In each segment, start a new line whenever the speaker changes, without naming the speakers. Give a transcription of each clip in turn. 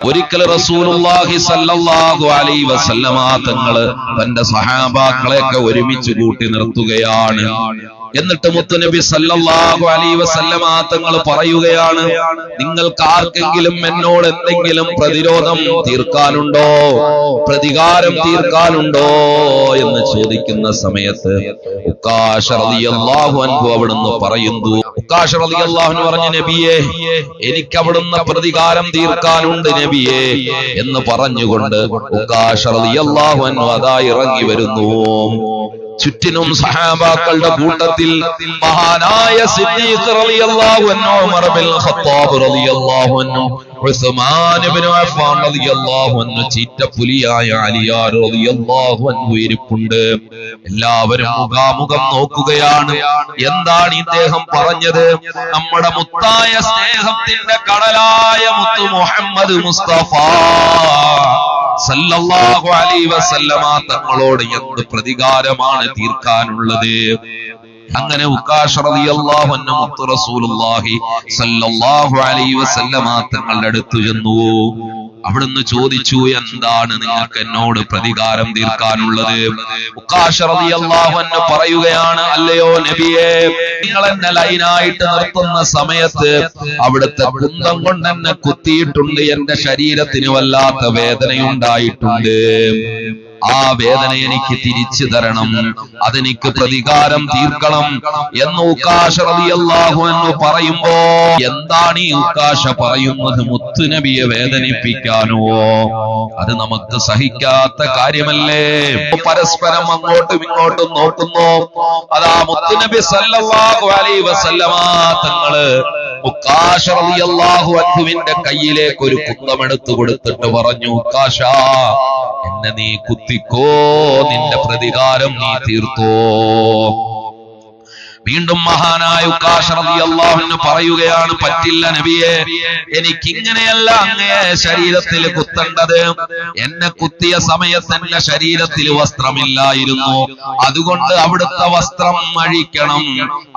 ഒരിക്കൽ റസൂലുള്ളാഹി സല്ലല്ലാഹു അലൈഹി വസല്ലമ തങ്ങൾ തന്റെ സഹാബാക്കളെയൊക്കെ ഒരുമിച്ച് കൂട്ടി നിർത്തുകയാണ്. എന്നിട്ട് മുത്തുനബി സല്ലല്ലാഹു അലൈഹി വസല്ലമ തങ്ങൾ പറയുകയാണ് നിങ്ങൾക്ക് ആർക്കെങ്കിലും എന്നോട് എന്തെങ്കിലും പ്രതിരോധം തീർക്കാനുണ്ടോ? പ്രതികാരം തീർക്കാനുണ്ടോ? എന്ന് ചോദിക്കുന്ന സമയത്ത് ഉക്കാശ റളിയല്ലാഹു അൻഹു അവിടുന്ന് പറയുന്നു ഉക്കാശ റളിയല്ലാഹു അൻഹു പറഞ്ഞു നബിയെ എനിക്ക് അവിടുന്ന് പ്രതികാരം തീർക്കാനുണ്ട് നബിയെ എന്ന് പറഞ്ഞുകൊണ്ട് ഇറങ്ങി വരുന്നു. ചുറ്റിനും സഹാബാക്കളുടെ കൂട്ടത്തിൽ മഹാനായ സിദ്ദീഖ് റളിയല്ലാഹു അൻഹു ഉമർ ബിൻ ഖത്താബ് റളിയല്ലാഹു അൻഹു എല്ലാവരും മുഖാമുഖം നോക്കുകയാണ്. എന്താണ് ഇദ്ദേഹം പറഞ്ഞത്? നമ്മുടെ മുത്തായ സ്നേഹത്തിന്റെ കടലായ മുത്തു മുഹമ്മദ് മുസ്തഫ സല്ലല്ലാഹു അലൈഹി വസല്ലമ തങ്ങളോട് എന്ത് പ്രതികാരമാണ് തീർക്കാനുള്ളത്? അങ്ങനെ തങ്ങളുടെ അടുത്ത് ചെന്നു. അവിടുന്ന് ചോദിച്ചു എന്താണ് നിങ്ങൾക്ക് എന്നോട് പ്രതികാരം തീർക്കാനുള്ളത്? പറയുകയാണ് അല്ലയോ നബിയെ നിങ്ങൾ എന്നെ ലൈനായിട്ട് നിർത്തുന്ന സമയത്ത് അവിടുത്തെ കുന്തം കൊണ്ട് എന്നെ കുത്തിയിട്ടുണ്ട്. എന്റെ ശരീരത്തിന് വല്ലാത്ത വേദനയുണ്ടായിട്ടുണ്ട്. ആ വേദന എനിക്ക് തിരിച്ചു തരണം. അതെനിക്ക് പ്രതികാരം തീർക്കണം എന്ന് ഉക്കാശ റളിയല്ലാഹു എന്ന് പറയുമ്പോ എന്താണ് ഈ ഉക്കാശ പറയുന്നത്? മുത്തുനബിയെ വേദനിപ്പിക്കാനോ? അത് നമുക്ക് സഹിക്കാത്ത കാര്യമല്ലേ? പരസ്പരം അങ്ങോട്ടും ഇങ്ങോട്ടും നോക്കുന്നു. അതാ മുത്തുനബി സല്ലല്ലാഹു അലൈഹി വസല്ലമ തങ്ങൾ ഉക്കാശ റളിയല്ലാഹു അൻഹുവിന്റെ കയ്യിലേക്ക് ഒരു കുന്തമെടുത്തു കൊടുത്തിട്ട് പറഞ്ഞു ഉക്കാശ എന്നെ നീ കുത്തിക്കോ നിന്റെ പ്രതികാരം നീ തീർത്തോ. വീണ്ടും മഹാനായ അള്ളാഹുവിന് പറയുകയാണ് പറ്റില്ല നബിയെ എനിക്ക് ഇങ്ങനെയല്ല അങ്ങേ ശരീരത്തിൽ കുത്തേണ്ടത്. എന്നെ കുത്തിയ സമയത്ത് എന്റെ ശരീരത്തിൽ വസ്ത്രമില്ലായിരുന്നു. അതുകൊണ്ട് അവിടുത്തെ വസ്ത്രം അഴിക്കണം.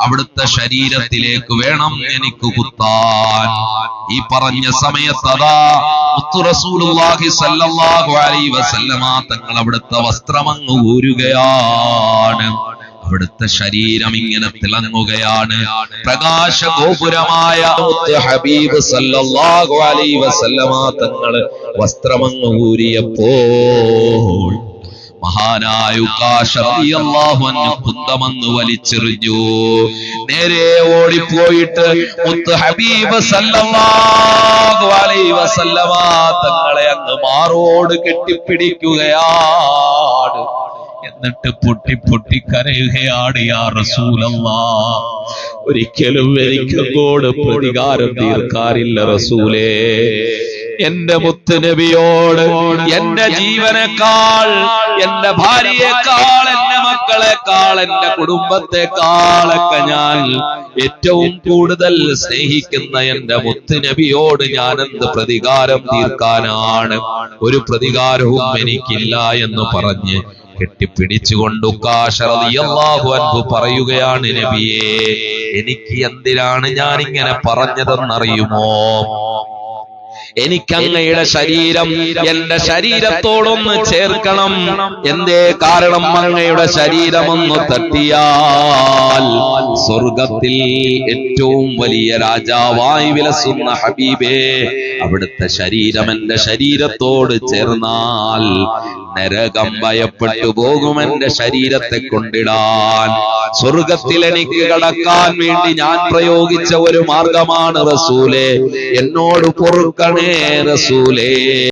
അവിടുത്തെ ശരീരത്തിലേക്ക് വേണം എനിക്ക് കുത്താൻ. ഈ പറഞ്ഞ സമയത്ത് അതാ മുത്തു റസൂലുള്ളാഹി സല്ലല്ലാഹു അലൈഹി വസല്ലമ തങ്ങൾ അവിടുത്തെ വസ്ത്രമങ്ങ് ഊരുകയാണ്. അവിടുത്തെ ശരീരം ഇങ്ങനെ തിളങ്ങുകയാണ്. പ്രകാശ ഗോപുരമായ ഹബീബ് സല്ലല്ലാഹു അലൈഹി വസല്ലമ തങ്ങൾ വസ്ത്രമങ്ങ് ഊരിയപ്പോൾ മഹാനായ കുന്തമങ്ങ് വലിച്ചെറിഞ്ഞു. നേരെ ഓടിപ്പോയിട്ട് മുത്ത് ഹബീബ് തങ്ങളെ അങ്ങ് മാറോട് കെട്ടിപ്പിടിക്കുകയാണ്. എന്നിട്ട് പൊട്ടി പൊട്ടി കരയുകയാണ് ഒരിക്കലും എനിക്കങ്ങോട് പ്രതികാരം തീർക്കാറില്ല റസൂലേ. എന്റെ മുത്തുനബിയോട് എന്റെ ജീവനേക്കാൾ എന്റെ ഭാര്യയെക്കാൾ എന്റെ മക്കളെക്കാൾ എന്റെ കുടുംബത്തെക്കാളൊക്കെ ഞാൻ ഏറ്റവും കൂടുതൽ സ്നേഹിക്കുന്ന എന്റെ മുത്തുനബിയോട് ഞാൻ എന്ത് പ്രതികാരം തീർക്കാനാണ്? ഒരു പ്രതികാരവും എനിക്കില്ല എന്ന് പറഞ്ഞ് കെട്ടിപ്പിടിച്ചുകൊണ്ട് അൻഹു പറയുകയാണ് നബിയെ എനിക്ക് എന്തിനാണ് ഞാൻ ഇങ്ങനെ പറഞ്ഞതെന്നറിയുമോ? എനിക്ക് അങ്ങയുടെ ശരീരം എന്റെ ശരീരത്തോടൊന്ന് ചേർക്കണം. എന്തേ കാരണം അങ്ങയുടെ ശരീരമൊന്ന് തട്ടിയാൽ? സ്വർഗത്തിൽ ഏറ്റവും വലിയ രാജാവായി വിലസുന്ന ഹബീബേ അവിടുത്തെ ശരീരം എന്റെ ശരീരത്തോട് ചേർന്നാൽ നരകം ഭയപ്പെട്ടു പോകും എന്റെ ശരീരത്തെ കൊണ്ടിടാൻ. സ്വർഗത്തിൽ എനിക്ക് കടക്കാൻ വേണ്ടി ഞാൻ പ്രയോഗിച്ച ഒരു മാർഗമാണ് റസൂലെ എന്നോട് പൊറുക്കണേ റസൂലേ